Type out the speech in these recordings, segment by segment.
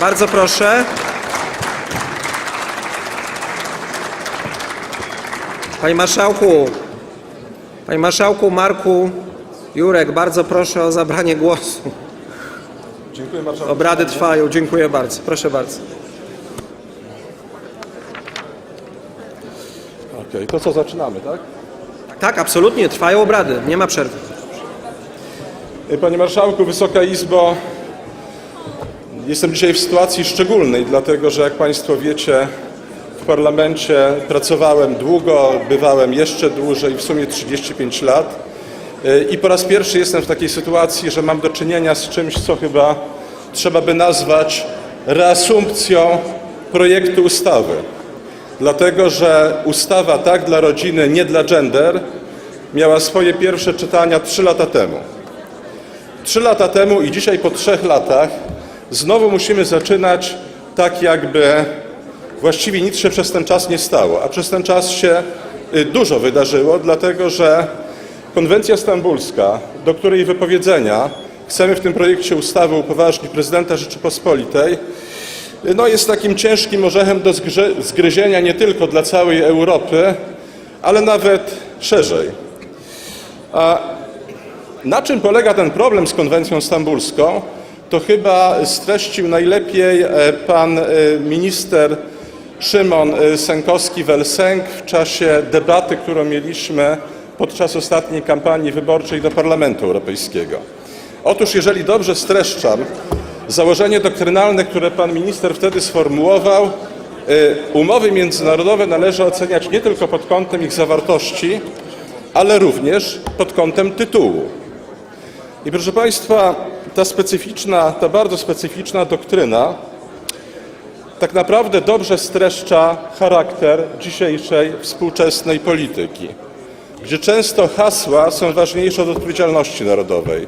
Bardzo proszę. Panie marszałku, panie marszałku Marku Jurek, bardzo proszę o zabranie głosu. Dziękuję marszałku. Obrady trwają. Dziękuję bardzo. Proszę bardzo. Okej, to co zaczynamy, tak? Tak, absolutnie, trwają obrady. Nie ma przerwy. Panie Marszałku, Wysoka Izbo, jestem dzisiaj w sytuacji szczególnej, dlatego że jak Państwo wiecie, w parlamencie pracowałem długo, bywałem jeszcze dłużej, w sumie 35 lat. Y, I po raz pierwszy jestem w takiej sytuacji, że mam do czynienia z czymś, co chyba trzeba by nazwać reasumpcją projektu ustawy. Dlatego, że ustawa tak dla rodziny, nie dla gender miała swoje pierwsze czytania 3 lata temu. Trzy lata temu i dzisiaj po trzech latach znowu musimy zaczynać tak, jakby właściwie nic się przez ten czas nie stało. A przez ten czas się y, dużo wydarzyło, dlatego że konwencja stambulska, do której wypowiedzenia chcemy w tym projekcie ustawy upoważnić prezydenta Rzeczypospolitej, no jest takim ciężkim orzechem do zgryzienia nie tylko dla całej Europy, ale nawet szerzej. Na czym polega ten problem z konwencją stambulską, to chyba streścił najlepiej e, pan e, minister Szymon e, Sękowski-Welsenk w czasie debaty, którą mieliśmy podczas ostatniej kampanii wyborczej do Parlamentu Europejskiego. Otóż, jeżeli dobrze streszczam, założenie doktrynalne, które pan minister wtedy sformułował, umowy międzynarodowe należy oceniać nie tylko pod kątem ich zawartości, ale również pod kątem tytułu. I proszę Państwa, ta specyficzna, ta bardzo specyficzna doktryna tak naprawdę dobrze streszcza charakter dzisiejszej współczesnej polityki, gdzie często hasła są ważniejsze od odpowiedzialności narodowej,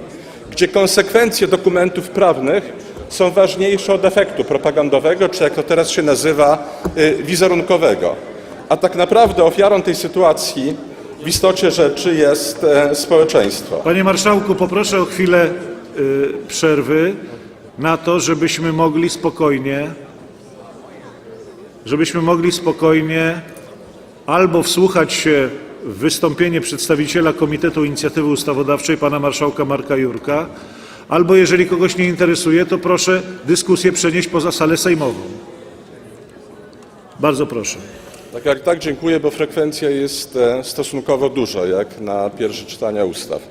gdzie konsekwencje dokumentów prawnych są ważniejsze od efektu propagandowego, czy jak to teraz się nazywa, y, wizerunkowego. A tak naprawdę ofiarą tej sytuacji w istocie rzeczy jest e, społeczeństwo. Panie marszałku, poproszę o chwilę przerwy na to, żebyśmy mogli spokojnie, żebyśmy mogli spokojnie albo wsłuchać się w wystąpienie przedstawiciela Komitetu Inicjatywy Ustawodawczej, pana marszałka Marka Jurka, albo jeżeli kogoś nie interesuje, to proszę dyskusję przenieść poza salę sejmową. Bardzo proszę. Tak, jak tak, dziękuję, bo frekwencja jest e, stosunkowo duża, jak na pierwsze czytania ustaw.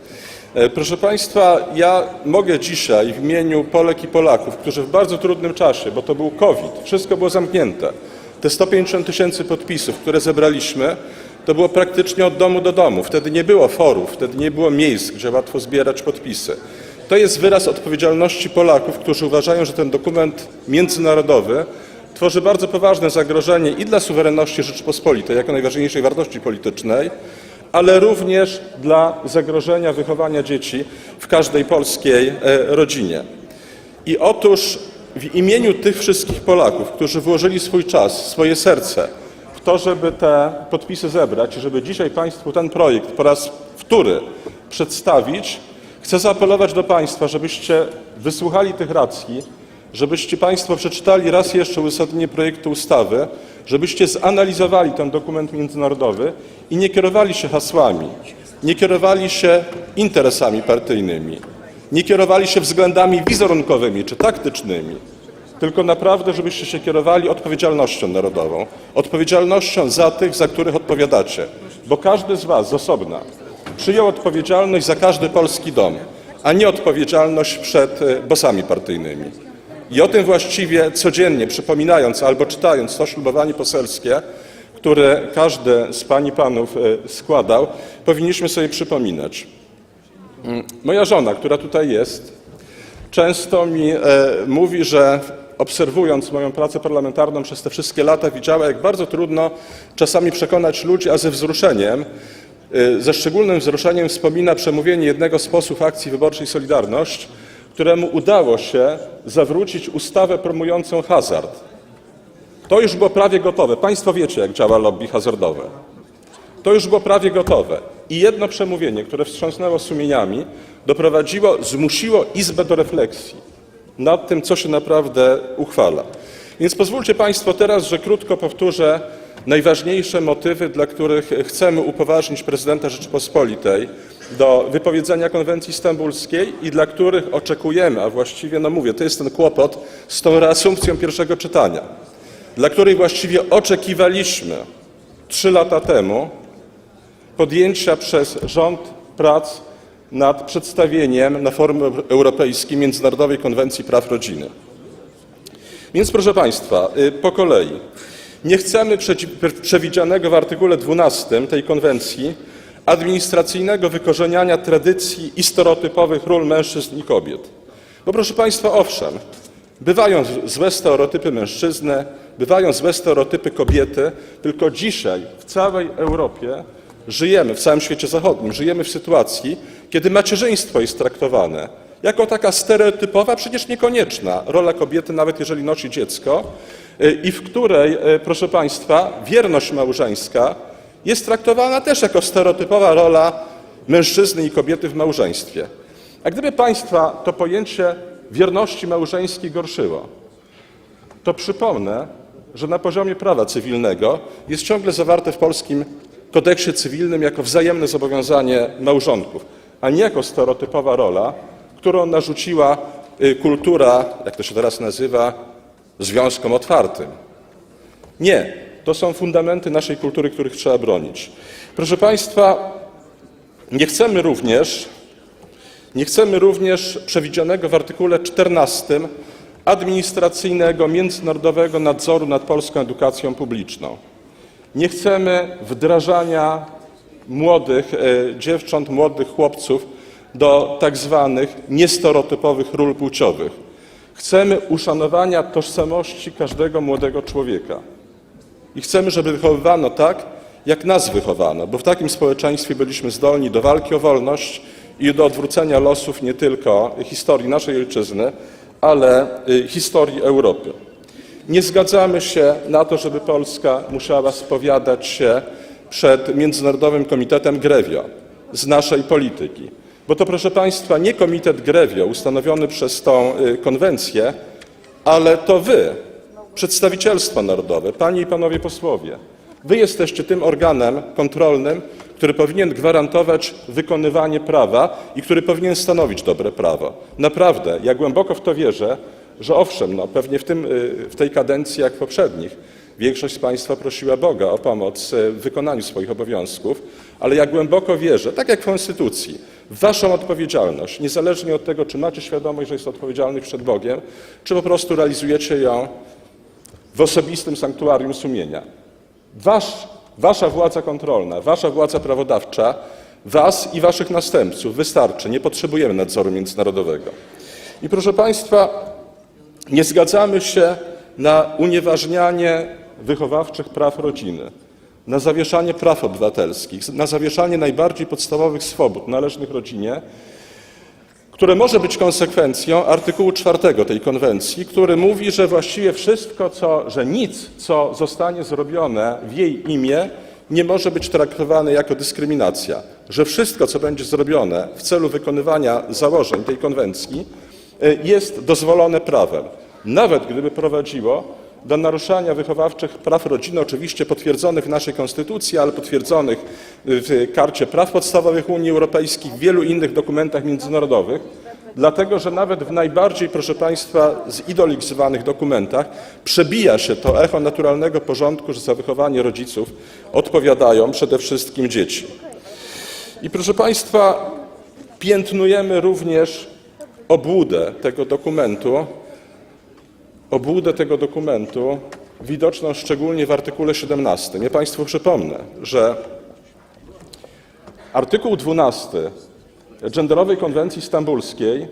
E, Proszę Państwa, ja mogę dzisiaj w imieniu Polek i Polaków, którzy w bardzo trudnym czasie, bo to był COVID, wszystko było zamknięte, te 150 tysięcy podpisów, które zebraliśmy, to było praktycznie od domu do domu. Wtedy nie było forów, wtedy nie było miejsc, gdzie łatwo zbierać podpisy. To jest wyraz odpowiedzialności Polaków, którzy uważają, że ten dokument międzynarodowy tworzy bardzo poważne zagrożenie i dla suwerenności Rzeczypospolitej jako najważniejszej wartości politycznej, ale również dla zagrożenia wychowania dzieci w każdej polskiej e, rodzinie. I otóż w imieniu tych wszystkich Polaków, którzy włożyli swój czas, swoje serce w to, żeby te podpisy zebrać i żeby dzisiaj Państwu ten projekt po raz wtóry przedstawić, chcę zaapelować do Państwa, żebyście wysłuchali tych racji, żebyście Państwo przeczytali raz jeszcze uzasadnienie projektu ustawy, żebyście zanalizowali ten dokument międzynarodowy i nie kierowali się hasłami, nie kierowali się interesami partyjnymi, nie kierowali się względami wizerunkowymi czy taktycznymi, tylko naprawdę, żebyście się kierowali odpowiedzialnością narodową, odpowiedzialnością za tych, za których odpowiadacie, bo każdy z Was z osobna przyjął odpowiedzialność za każdy polski dom, a nie odpowiedzialność przed bosami partyjnymi. I o tym właściwie codziennie przypominając albo czytając to ślubowanie poselskie, które każdy z pań i panów e, składał, powinniśmy sobie przypominać. Moja żona, która tutaj jest, często mi e, mówi, że obserwując moją pracę parlamentarną przez te wszystkie lata, widziała, jak bardzo trudno czasami przekonać ludzi, a ze wzruszeniem, e, ze szczególnym wzruszeniem wspomina przemówienie jednego z posłów akcji wyborczej Solidarność, któremu udało się zawrócić ustawę promującą hazard. To już było prawie gotowe. Państwo wiecie, jak działa lobby hazardowe. To już było prawie gotowe. I jedno przemówienie, które wstrząsnęło sumieniami, doprowadziło, zmusiło Izbę do refleksji. nad tym, co się naprawdę uchwala. Więc pozwólcie Państwo teraz, że krótko powtórzę najważniejsze motywy, dla których chcemy upoważnić prezydenta Rzeczypospolitej do wypowiedzenia konwencji stambulskiej i dla których oczekujemy, a właściwie, no mówię, to jest ten kłopot z tą reasumpcją pierwszego czytania, dla której właściwie oczekiwaliśmy trzy lata temu podjęcia przez rząd prac nad przedstawieniem na forum europejskim Międzynarodowej Konwencji Praw Rodziny. Więc proszę Państwa, y, po kolei. Nie chcemy przewidzianego w artykule 12 tej konwencji administracyjnego wykorzeniania tradycji i stereotypowych ról mężczyzn i kobiet. Bo proszę Państwa, owszem, bywają złe stereotypy mężczyzny, bywają złe stereotypy kobiety, tylko dzisiaj w całej Europie żyjemy, w całym świecie zachodnim, żyjemy w sytuacji, kiedy macierzyństwo jest traktowane jako taka stereotypowa, przecież niekonieczna rola kobiety, nawet jeżeli nosi dziecko, y, i w której, y, proszę Państwa, wierność małżeńska jest traktowana też jako stereotypowa rola mężczyzny i kobiety w małżeństwie. A gdyby Państwa to pojęcie wierności małżeńskiej gorszyło, to przypomnę, że na poziomie prawa cywilnego jest ciągle zawarte w polskim kodeksie cywilnym jako wzajemne zobowiązanie małżonków, a nie jako stereotypowa rola, którą narzuciła y, kultura, jak to się teraz nazywa, związkom otwartym. Nie, to są fundamenty naszej kultury, których trzeba bronić. Proszę Państwa, nie chcemy również, nie chcemy również przewidzianego w artykule 14 administracyjnego, międzynarodowego nadzoru nad polską edukacją publiczną. Nie chcemy wdrażania młodych e, dziewcząt, młodych chłopców do tak zwanych niestereotypowych ról płciowych. Chcemy uszanowania tożsamości każdego młodego człowieka. I chcemy, żeby wychowywano tak, jak nas wychowano, bo w takim społeczeństwie byliśmy zdolni do walki o wolność i do odwrócenia losów nie tylko historii naszej ojczyzny, ale y, historii Europy. Nie zgadzamy się na to, żeby Polska musiała spowiadać się przed Międzynarodowym Komitetem Grevio z naszej polityki. Bo to, proszę Państwa, nie Komitet Grevio ustanowiony przez tą y, konwencję, ale to wy, przedstawicielstwo narodowe, panie i panowie posłowie, wy jesteście tym organem kontrolnym, który powinien gwarantować wykonywanie prawa i który powinien stanowić dobre prawo. Naprawdę, ja głęboko w to wierzę, że owszem, no, pewnie w, tym, y, w tej kadencji jak poprzednich większość z Państwa prosiła Boga o pomoc y, w wykonaniu swoich obowiązków, ale ja głęboko wierzę, tak jak w Konstytucji, w Waszą odpowiedzialność, niezależnie od tego, czy macie świadomość, że jest odpowiedzialny przed Bogiem, czy po prostu realizujecie ją w osobistym sanktuarium sumienia. Wasz, wasza władza kontrolna, wasza władza prawodawcza, was i waszych następców wystarczy. Nie potrzebujemy nadzoru międzynarodowego. I proszę Państwa, nie zgadzamy się na unieważnianie wychowawczych praw rodziny, na zawieszanie praw obywatelskich, na zawieszanie najbardziej podstawowych swobód należnych rodzinie, które może być konsekwencją artykułu 4 tej konwencji, który mówi, że właściwie wszystko, co, że nic, co zostanie zrobione w jej imię, nie może być traktowane jako dyskryminacja, że wszystko, co będzie zrobione w celu wykonywania założeń tej konwencji, y, jest dozwolone prawem, nawet gdyby prowadziło do naruszania wychowawczych praw rodziny, oczywiście potwierdzonych w naszej Konstytucji, ale potwierdzonych w Karcie Praw Podstawowych Unii Europejskiej, w wielu innych dokumentach międzynarodowych, dlatego że nawet w najbardziej, proszę Państwa, zidolizowanych dokumentach przebija się to echo naturalnego porządku, że za wychowanie rodziców odpowiadają przede wszystkim dzieci. I proszę Państwa, piętnujemy również obłudę tego dokumentu, obłudę tego dokumentu widoczną szczególnie w artykule 17. Ja Państwu przypomnę, że artykuł 12 Genderowej Konwencji Stambulskiej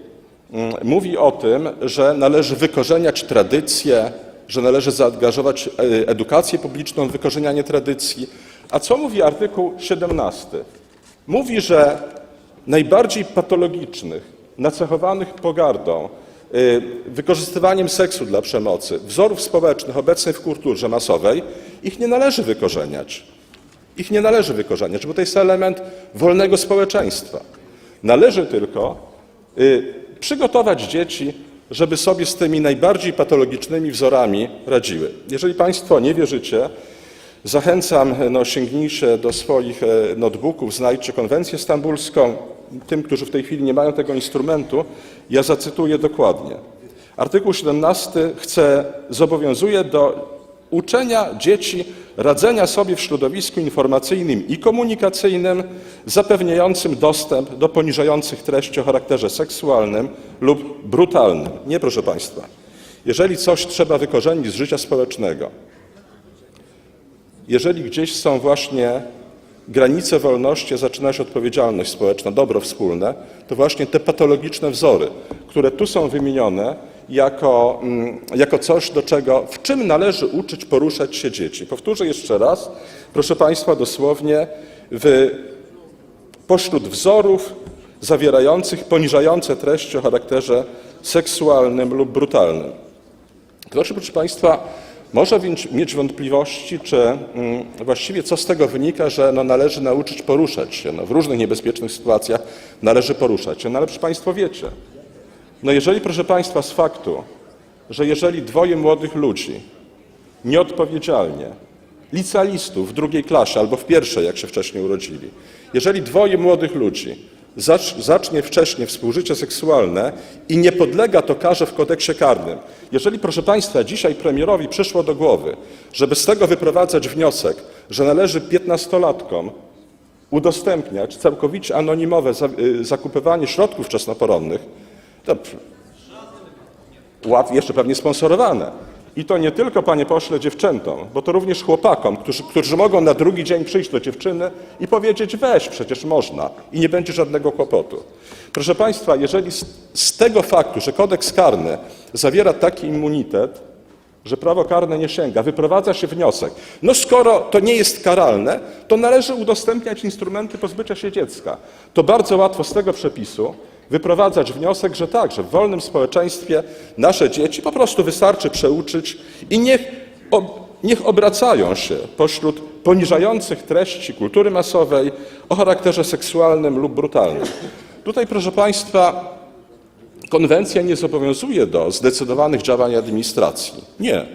mm, mówi o tym, że należy wykorzeniać tradycje, że należy zaangażować e, edukację publiczną w wykorzenianie tradycji. A co mówi artykuł 17? Mówi, że najbardziej patologicznych, nacechowanych pogardą, wykorzystywaniem seksu dla przemocy, wzorów społecznych obecnych w kulturze masowej, ich nie należy wykorzeniać. Ich nie należy wykorzeniać, bo to jest element wolnego społeczeństwa. Należy tylko y, przygotować dzieci żeby sobie z tymi najbardziej patologicznymi wzorami radziły. Jeżeli Państwo nie wierzycie, zachęcam, no, sięgnijcie do swoich e, notebooków, znajdźcie konwencję stambulską. Tym, którzy w tej chwili nie mają tego instrumentu, ja zacytuję dokładnie. Artykuł 17 chce, zobowiązuje do uczenia dzieci radzenia sobie w środowisku informacyjnym i komunikacyjnym zapewniającym dostęp do poniżających treści o charakterze seksualnym lub brutalnym. Nie, proszę Państwa. Jeżeli coś trzeba wykorzenić z życia społecznego, jeżeli gdzieś są właśnie granice wolności, a zaczyna się odpowiedzialność społeczna, dobro wspólne, to właśnie te patologiczne wzory, które tu są wymienione jako, mm, jako coś, do czego, w czym należy uczyć, poruszać się dzieci. Powtórzę jeszcze raz, proszę Państwa, dosłownie, w, pośród wzorów zawierających poniżające treści o charakterze seksualnym lub brutalnym. Ktoś, proszę Państwa, może mieć, wątpliwości, czy mm, właściwie co z tego wynika, że no, należy nauczyć poruszać się. No, w różnych niebezpiecznych sytuacjach należy poruszać się. No ale proszę Państwo wiecie, no jeżeli proszę Państwa z faktu, że jeżeli dwoje młodych ludzi nieodpowiedzialnie, licealistów w drugiej klasie albo w pierwszej, jak się wcześniej urodzili, jeżeli dwoje młodych ludzi zacznie wcześniej współżycie seksualne i nie podlega to karze w kodeksie karnym, jeżeli proszę Państwa dzisiaj premierowi przyszło do głowy, żeby z tego wyprowadzać wniosek, że należy piętnastolatkom udostępniać całkowicie anonimowe y, zakupywanie środków wczesnoporonnych, to jeszcze pewnie sponsorowane. I to nie tylko, panie pośle, dziewczętom, bo to również chłopakom, którzy, którzy mogą na drugi dzień przyjść do dziewczyny i powiedzieć weź, przecież można i nie będzie żadnego kłopotu. Proszę państwa, jeżeli z, z tego faktu, że kodeks karny zawiera taki immunitet, że prawo karne nie sięga, wyprowadza się wniosek, no skoro to nie jest karalne, to należy udostępniać instrumenty pozbycia się dziecka. To bardzo łatwo z tego przepisu wyprowadzać wniosek, że tak, że w wolnym społeczeństwie nasze dzieci po prostu wystarczy przeuczyć i niech, ob, niech obracają się pośród poniżających treści kultury masowej o charakterze seksualnym lub brutalnym. Tutaj, proszę Państwa, konwencja nie zobowiązuje do zdecydowanych działań administracji. Nie.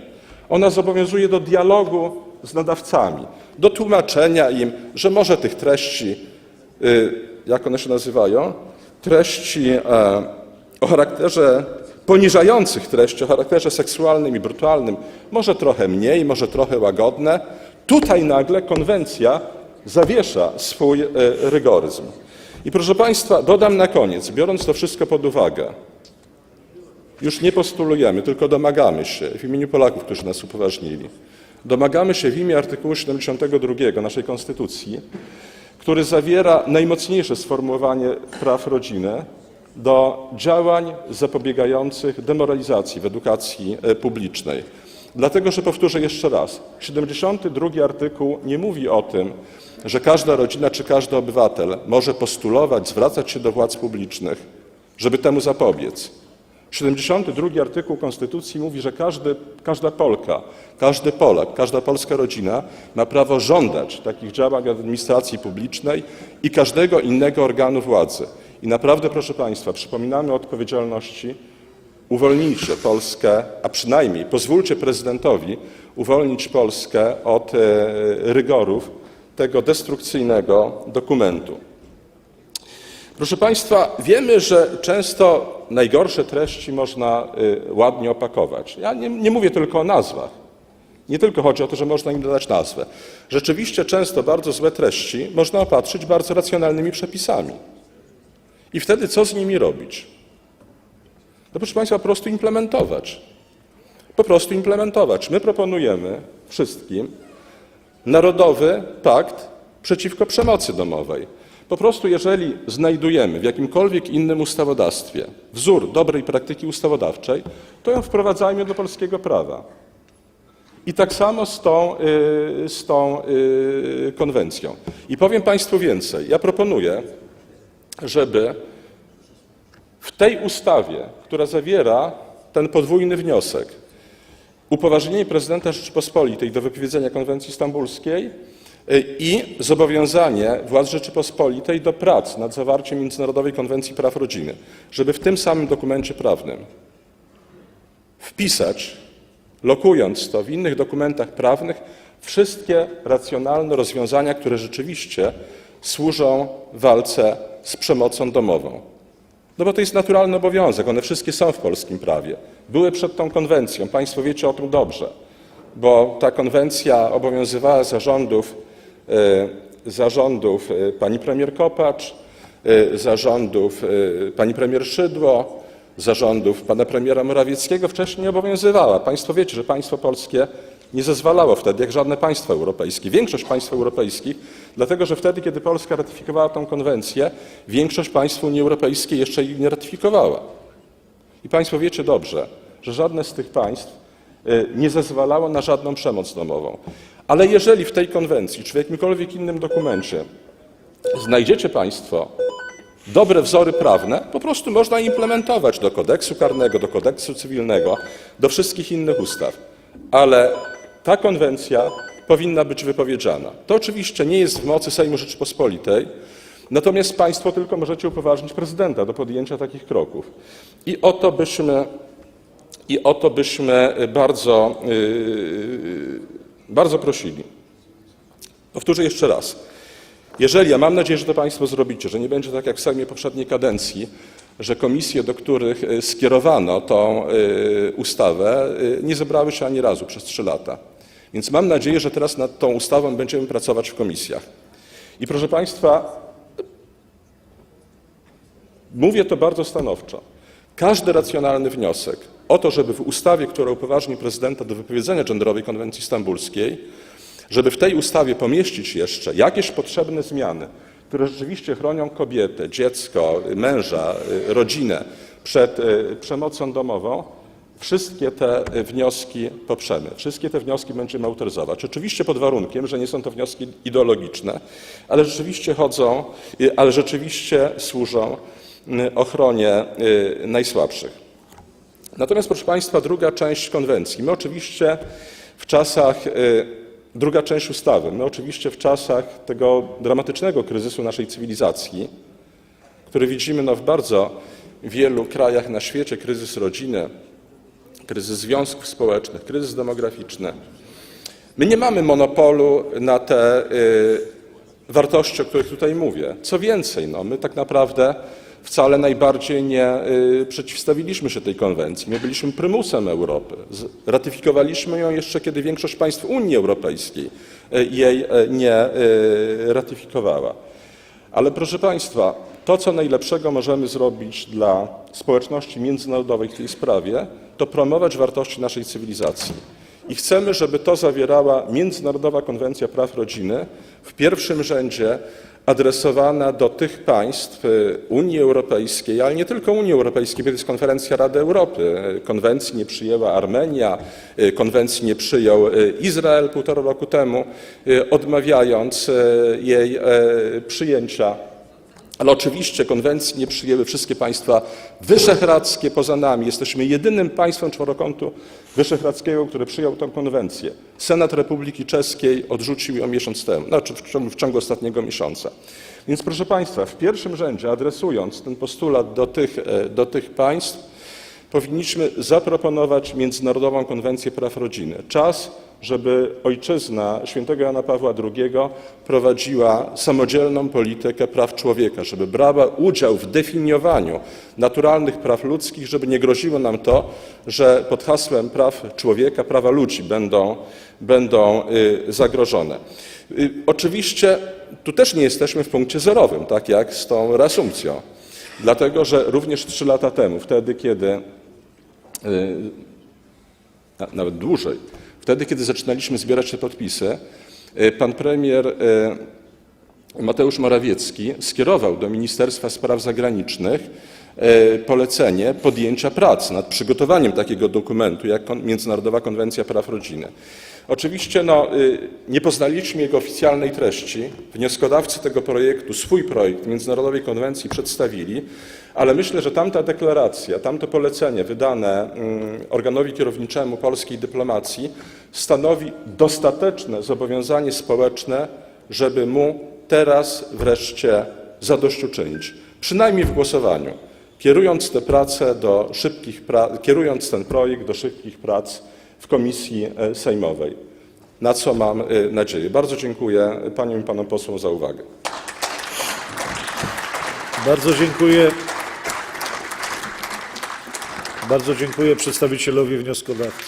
Ona zobowiązuje do dialogu z nadawcami, do tłumaczenia im, że może tych treści, y, jak one się nazywają, treści e, o charakterze poniżających treści o charakterze seksualnym i brutalnym, może trochę mniej, może trochę łagodne. Tutaj nagle konwencja zawiesza swój e, rygoryzm. I proszę Państwa, dodam na koniec, biorąc to wszystko pod uwagę, już nie postulujemy, tylko domagamy się w imieniu Polaków, którzy nas upoważnili, domagamy się w imię artykułu 72 naszej Konstytucji, który zawiera najmocniejsze sformułowanie praw rodziny do działań zapobiegających demoralizacji w edukacji e, publicznej. Dlatego, że powtórzę jeszcze raz, 72 artykuł nie mówi o tym, że każda rodzina czy każdy obywatel może postulować, zwracać się do władz publicznych, żeby temu zapobiec. 72 artykuł Konstytucji mówi, że każdy, każda Polka, każdy Polak, każda polska rodzina ma prawo żądać takich działań administracji publicznej i każdego innego organu władzy. I naprawdę, proszę Państwa, przypominamy o odpowiedzialności. Uwolnijcie Polskę, a przynajmniej pozwólcie prezydentowi uwolnić Polskę od e, rygorów tego destrukcyjnego dokumentu. Proszę Państwa, wiemy, że często najgorsze treści można y, ładnie opakować. Ja nie, nie mówię tylko o nazwach. Nie tylko chodzi o to, że można im dodać nazwę. Rzeczywiście często bardzo złe treści można opatrzyć bardzo racjonalnymi przepisami. I wtedy co z nimi robić? No proszę Państwa, po prostu implementować. Po prostu implementować. My proponujemy wszystkim Narodowy Pakt przeciwko przemocy domowej. Po prostu, jeżeli znajdujemy w jakimkolwiek innym ustawodawstwie wzór dobrej praktyki ustawodawczej, to ją wprowadzajmy do polskiego prawa. I tak samo z tą, y, z tą y, konwencją. I powiem Państwu więcej. Ja proponuję, żeby w tej ustawie, która zawiera ten podwójny wniosek, upoważnienie prezydenta Rzeczypospolitej do wypowiedzenia konwencji stambulskiej i zobowiązanie władz Rzeczypospolitej do prac nad zawarciem Międzynarodowej Konwencji Praw Rodziny, żeby w tym samym dokumencie prawnym wpisać, lokując to w innych dokumentach prawnych, wszystkie racjonalne rozwiązania, które rzeczywiście służą walce z przemocą domową. No bo to jest naturalny obowiązek, one wszystkie są w polskim prawie. Były przed tą konwencją, Państwo wiecie o tym dobrze, bo ta konwencja obowiązywała zarządów, zarządów e, pani premier Kopacz, e, zarządów e, pani premier Szydło, zarządów pana premiera Morawieckiego wcześniej nie obowiązywała. Państwo wiecie, że państwo polskie nie zezwalało wtedy, jak żadne państwo europejskie, większość państw europejskich, dlatego że wtedy, kiedy Polska ratyfikowała tę konwencję, większość państw Unii Europejskiej jeszcze jej nie ratyfikowała. I Państwo wiecie dobrze, że żadne z tych państw nie zezwalało na żadną przemoc domową. Ale jeżeli w tej konwencji czy w jakimkolwiek innym dokumencie znajdziecie Państwo dobre wzory prawne, po prostu można implementować do kodeksu karnego, do kodeksu cywilnego, do wszystkich innych ustaw. Ale ta konwencja powinna być wypowiedziana. To oczywiście nie jest w mocy Sejmu Rzeczypospolitej, natomiast Państwo tylko możecie upoważnić prezydenta do podjęcia takich kroków. I o to byśmy, i o to byśmy bardzo, yy, bardzo prosili. Powtórzę jeszcze raz. Jeżeli, a mam nadzieję, że to Państwo zrobicie, że nie będzie tak jak w Sejmie poprzedniej kadencji, że komisje, do których y, skierowano tą y, ustawę, y, nie zebrały się ani razu przez trzy lata. Więc mam nadzieję, że teraz nad tą ustawą będziemy pracować w komisjach. I proszę Państwa, mówię to bardzo stanowczo. Każdy racjonalny wniosek o to, żeby w ustawie, która upoważni prezydenta do wypowiedzenia genderowej konwencji stambulskiej, żeby w tej ustawie pomieścić jeszcze jakieś potrzebne zmiany, które rzeczywiście chronią kobietę, dziecko, męża, y, rodzinę przed y, przemocą domową, wszystkie te wnioski poprzemy. Wszystkie te wnioski będziemy autoryzować. Oczywiście pod warunkiem, że nie są to wnioski ideologiczne, ale rzeczywiście chodzą, y, ale rzeczywiście służą ochronie najsłabszych. Natomiast, proszę Państwa, druga część konwencji. My oczywiście w czasach, y, druga część ustawy, my oczywiście w czasach tego dramatycznego kryzysu naszej cywilizacji, który widzimy no, w bardzo wielu krajach na świecie, kryzys rodziny, kryzys związków społecznych, kryzys demograficzny, my nie mamy monopolu na te y, wartości, o których tutaj mówię. Co więcej, no, my tak naprawdę wcale najbardziej nie y, przeciwstawiliśmy się tej konwencji. My byliśmy prymusem Europy. Ratyfikowaliśmy ją jeszcze, kiedy większość państw Unii Europejskiej y, jej y, nie ratyfikowała. Ale proszę Państwa, to, co najlepszego możemy zrobić dla społeczności międzynarodowej w tej sprawie, to promować wartości naszej cywilizacji. I chcemy, żeby to zawierała Międzynarodowa Konwencja Praw Rodziny, w pierwszym rzędzie adresowana do tych państw y, Unii Europejskiej, ale nie tylko Unii Europejskiej, bo jest konferencja Rady Europy. Konwencji nie przyjęła Armenia, y, konwencji nie przyjął y, Izrael półtora roku temu, odmawiając jej e, przyjęcia. Ale oczywiście konwencji nie przyjęły wszystkie państwa wyszehradzkie poza nami. Jesteśmy jedynym państwem czworokątu wyszehradzkiego, które przyjął tę konwencję. Senat Republiki Czeskiej odrzucił ją miesiąc temu, znaczy w ciągu, w ciągu ostatniego miesiąca. Więc proszę Państwa, w pierwszym rzędzie adresując ten postulat do tych, e, do tych państw, powinniśmy zaproponować Międzynarodową Konwencję Praw Rodziny. Czas, żeby ojczyzna świętego Jana Pawła II prowadziła samodzielną politykę praw człowieka, żeby brała udział w definiowaniu naturalnych praw ludzkich, żeby nie groziło nam to, że pod hasłem praw człowieka prawa ludzi będą, będą y, zagrożone. Y, Oczywiście tu też nie jesteśmy w punkcie zerowym, tak jak z tą reasumpcją. Dlatego, że również trzy lata temu, wtedy kiedy Y, nawet dłużej. Wtedy, kiedy zaczynaliśmy zbierać te podpisy, y, pan premier y, Mateusz Morawiecki skierował do Ministerstwa Spraw Zagranicznych polecenie podjęcia prac nad przygotowaniem takiego dokumentu jak Międzynarodowa Konwencja Praw Rodziny. Oczywiście no, y, nie poznaliśmy jego oficjalnej treści. Wnioskodawcy tego projektu swój projekt Międzynarodowej Konwencji przedstawili, ale myślę, że tamta deklaracja, tamto polecenie wydane mm, organowi kierowniczemu polskiej dyplomacji stanowi dostateczne zobowiązanie społeczne, żeby mu teraz wreszcie zadośćuczynić. Przynajmniej w głosowaniu. Kierując te prace do szybkich pra- kierując ten projekt do szybkich prac w komisji e, sejmowej. Na co mam e, nadzieję. Bardzo dziękuję paniom i panom posłom za uwagę. Bardzo dziękuję. Bardzo dziękuję przedstawicielowi wnioskodawcy.